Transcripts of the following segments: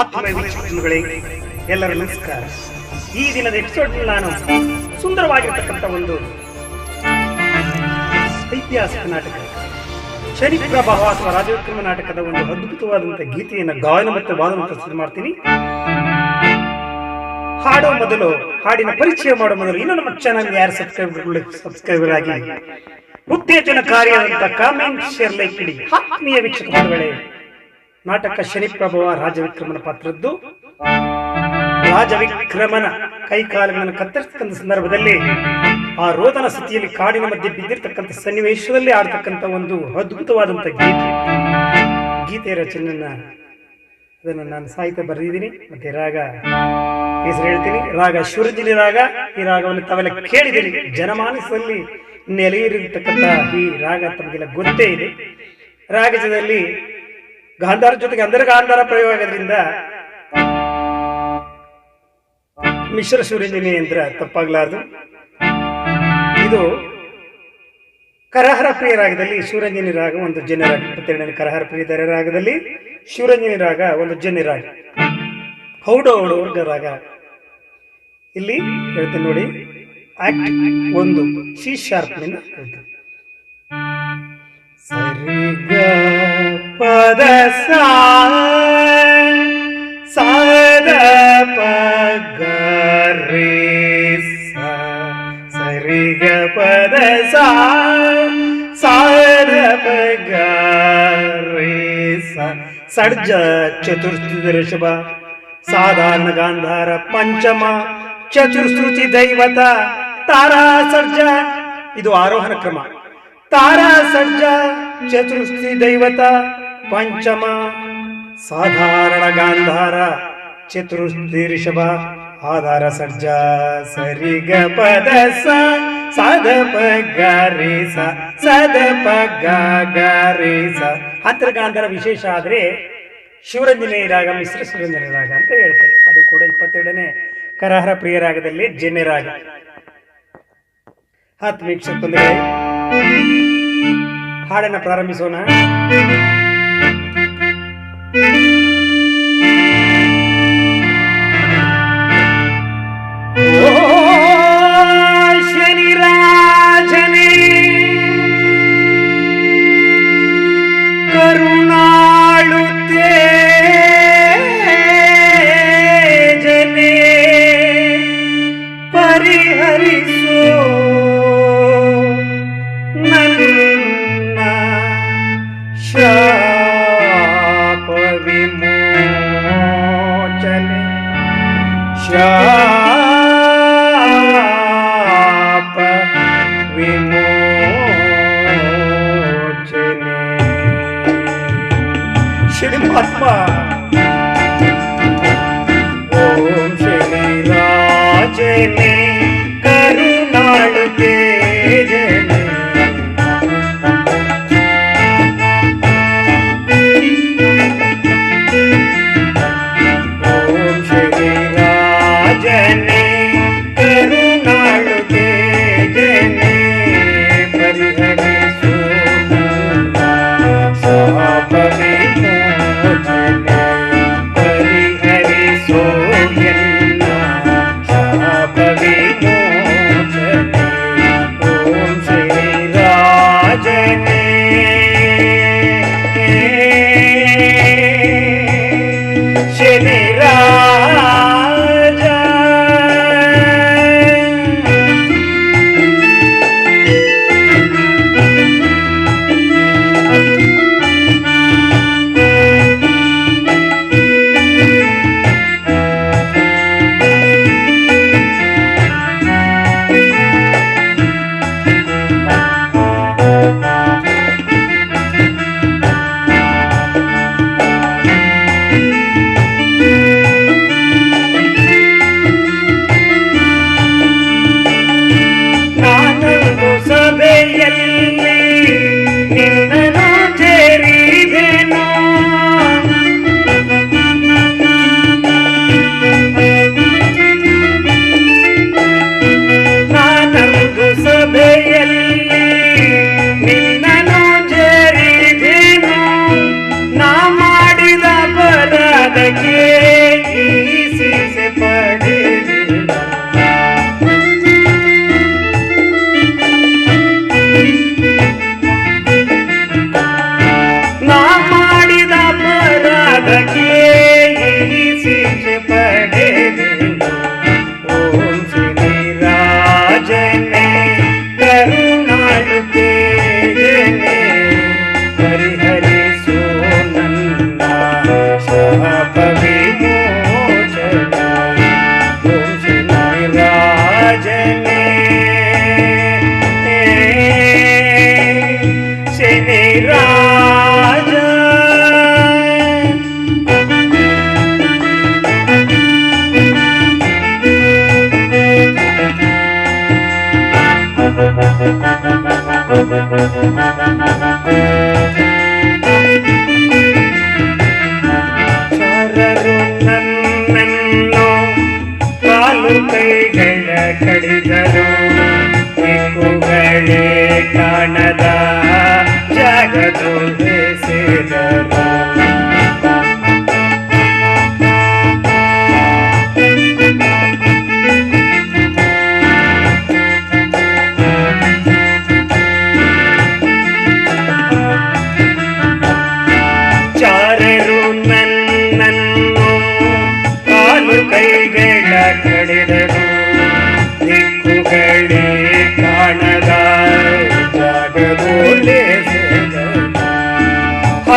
ಆತ್ಮೀಯ ವೀಕ್ಷಕರುಗಳೇ, ಎಲ್ಲರ ನಮಸ್ಕಾರ. ಈ ದಿನದ ಎಪಿಸೋಡ್ ನಾನು ಸುಂದರವಾಗಿರ್ತಕ್ಕಂಥ ಒಂದು ಐತಿಹಾಸಿಕ ನಾಟಕ ಶನಿಪ್ರಭಾವ ಅಥವಾ ರಾಜವಿಕ್ರಮ ನಾಟಕದ ಒಂದು ಅದ್ಭುತವಾದಂಥ ಗೀತೆಯನ್ನು ಗಾಯನ ಮತ್ತು ವಾದನ ಪ್ರಸ್ತುತ ಮಾಡ್ತೀನಿ. ಹಾಡೋ ಮೊದಲು, ಹಾಡಿನ ಪರಿಚಯ ಮಾಡೋ ಮೊದಲು ಇನ್ನೂ ನಮ್ಮ ಚಾನಲ್ ಯಾರು ಸಬ್ಸ್ಕ್ರೈಬರ್ ಸಬ್ಸ್ಕ್ರೈಬರ್ ಆಗಿ ಉತ್ತೇಜನಕಾರಿಯಾದಂತಹ ಕಾಮೆಂಟ್ ಶೇರ್ ಲೈಕ್ ಇಡಿ. ಆತ್ಮೀಯ ವೀಕ್ಷಕ ಬಂಧುಗಳೇ ನಾಟಕ ಶನಿಪ್ರಭವ ರಾಜವಿಕ್ರಮನ ಪಾತ್ರದ್ದು. ರಾಜವಿಕ್ರಮನ ಕೈಕಾಲುಗಳನ್ನು ಕತ್ತರಿಸತಕ್ಕಂಥ ಸಂದರ್ಭದಲ್ಲಿ ಆ ರೋದನ ಸ್ಥಿತಿಯಲ್ಲಿ ಕಾಡಿನ ಮಧ್ಯೆ ಬಿದ್ದಿರ್ತಕ್ಕಂಥ ಸನ್ನಿವೇಶದಲ್ಲಿ ಆಡ್ತಕ್ಕಂಥ ಒಂದು ಅದ್ಭುತವಾದಂಥ ಗೀತೆ. ಗೀತೆಯ ರಚನೆಯನ್ನ ಅದನ್ನು ನಾನು ಸಾಹಿತ್ಯ ಬರೆದಿದ್ದೀನಿ. ಮತ್ತೆ ರಾಗ ಹೆಸರು ಹೇಳ್ತೀನಿ. ರಾಗ ಶಿವರಂಜನಿ ರಾಗ, ಈ ರಾಗವನ್ನು ತಾವೆಲ್ಲ ಕೇಳಿದಿರಿ. ಜನಮಾನಸದಲ್ಲಿ ನೆಲೆಯಿರತಕ್ಕಂಥ ಈ ರಾಗ ತಮಗೆಲ್ಲ ಗೊತ್ತೇ ಇದೆ. ರಾಗಜದಲ್ಲಿ ಗಾಂಧಾರ ಜೊತೆಗೆ ಅಂದರ ಗಾಂಧಾರ ಪ್ರಯೋಗದಿಂದ ಮಿಶ್ರ ಶಿವರಂಜನಿ ಯಂತ್ರ ತಪ್ಪಾಗ್ಲಾರ್ದು. ಇದು ಕರಹರ ಪ್ರಿಯ ರಾಗದಲ್ಲಿ ಸೂರಂಜನಿ ರಾಗ, ಒಂದು ಜನ ರಾಗ ಇಪ್ಪತ್ತೆರಡನೇ ಕರಹರ ಪ್ರಿಯ ರಾಗದಲ್ಲಿ ಶಿವರಂಜನಿ ರಾಗ, ಒಂದು ಜನ ರಾಗ. ಹೌಡು ವರ್ಗ ರಾಗ. ಇಲ್ಲಿ ಹೇಳ್ತೇನೆ ನೋಡಿ ಆಕ್ಟ್ ಒಂದು ಸಿ ಶಾರ್ಪ್ನಿಂದ ಹೇಳ್ತೇನೆ ಪದ ಸಾದ ಸರಿಗ ಪದ ಸಾದ ಪಗ ರೇ ಸಾ ಸಡ್ಜ ಚತುರ್ಥಿ ಋಷಭ ಸಾಧಾರಣ ಗಾಂಧಾರ ಪಂಚಮ ಚತುರ್ಶ್ರುತಿ ದೈವತ ತಾರಾ ಸರ್ಜ ಇದು ಆರೋಹಣ ಕ್ರಮ ತಾರಾ ಸರ್ಜ ಚತುರ್ಶ್ರುತಿ ದೈವತ ಪಂಚಮ. ಸಾಧಾರಣ ಗಾಂಧಾರ ಚತುರ್ಶ್ರುತಿ ಋಷಭ ಆಧಾರ ಸರ್ಜ, ಸರಿಗ ಪದ ಸ ಸದ ಪಗ ರೇ ಸದ ಪಗ ಗ ರೇ ವಿಶೇಷ ಆದ್ರೆ ಶಿವರಂಜನೆ ರಾಗ, ಮಿಶ್ರ ಶಿವರಂಜನ ರಾಗ ಅಂತ ಹೇಳ್ತಾರೆ. ಅದು ಕೂಡ ಇಪ್ಪತ್ತೆರಡನೇ ಕರಹರ ಪ್ರಿಯ ರಾಗದಲ್ಲಿ ಜನ್ಯ ರಾಗ. ಆತ್ಮೀಕ್ಷ ಹಾಡನ್ನ ಪ್ರಾರಂಭಿಸೋಣ. Thank you.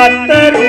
பக்தரும்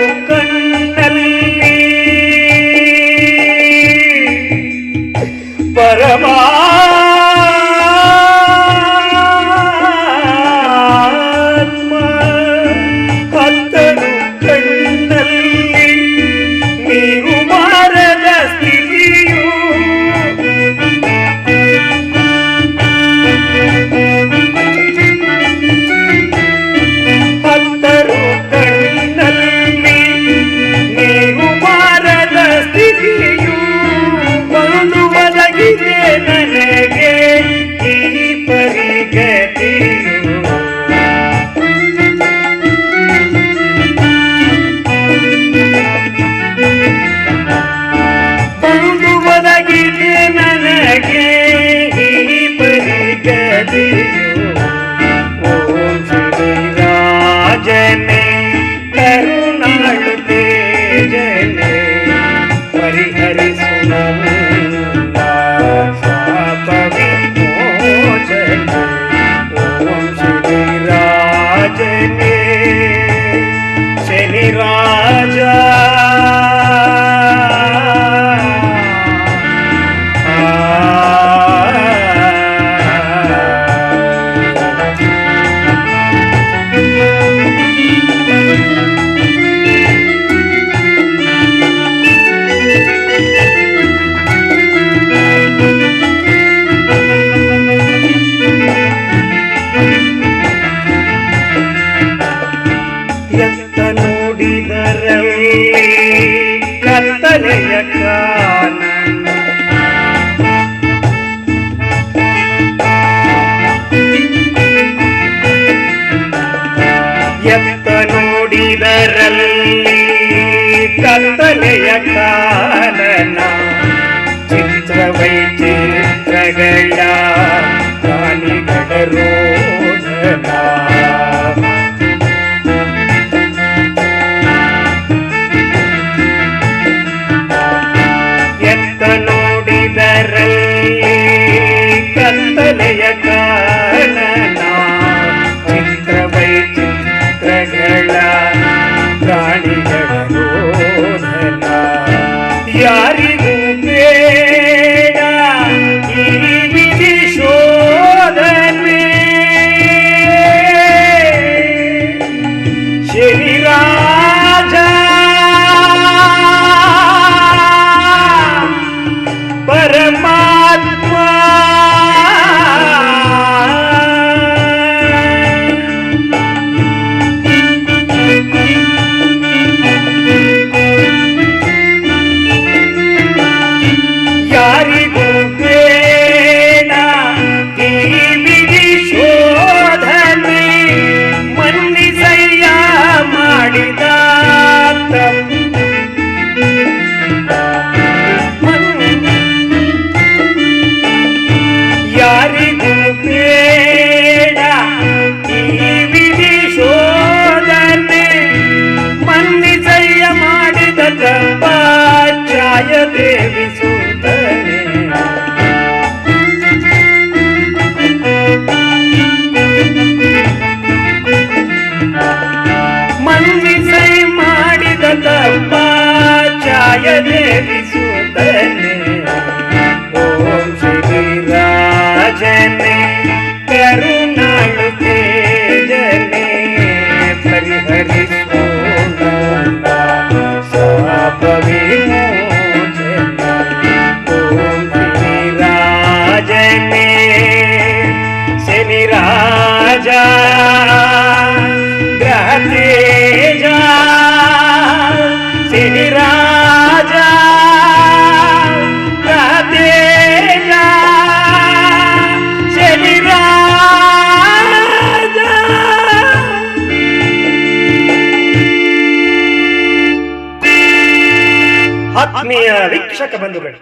ವೀಕ್ಷಕ ಬಂಧುಗಳು.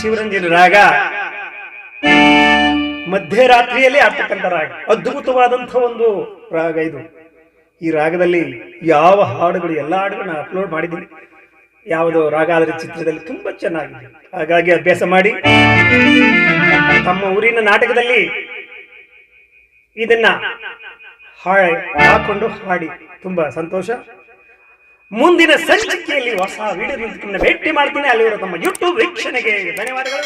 ಶಿವರಂಜನ ರಾಗ, ಮಧ್ಯರಾತ್ರಿಯಲ್ಲಿ ಆಡ್ತಕ್ಕಂಥ ರಾಗ, ಅದ್ಭುತವಾದಂಥ ಒಂದು ರಾಗ ಇದು. ಈ ರಾಗದಲ್ಲಿ ಯಾವ ಹಾಡುಗಳು, ಎಲ್ಲ ಹಾಡುಗಳನ್ನ ಅಪ್ಲೋಡ್ ಮಾಡಿದ್ದೀನಿ. ಯಾವುದೋ ರಾಗ ಆದರೆ ಚಿತ್ರದಲ್ಲಿ ತುಂಬಾ ಚೆನ್ನಾಗಿದೆ. ಹಾಗಾಗಿ ಅಭ್ಯಾಸ ಮಾಡಿ. ತಮ್ಮ ಊರಿನ ನಾಟಕದಲ್ಲಿ ಇದನ್ನ ಹಾಕೊಂಡು ಹಾಡಿ. ತುಂಬಾ ಸಂತೋಷ. ಮುಂದಿನ ಸಂಚಿಕೆಯಲ್ಲಿ ಹೊಸ ವಿಡಿಯೋ ಭೇಟಿ ಮಾಡ್ತೀನಿ. ಅಲ್ಲಿರೋ ತಮ್ಮ ಯೂಟ್ಯೂಬ್ ವೀಕ್ಷಣೆಗೆ ಧನ್ಯವಾದಗಳು.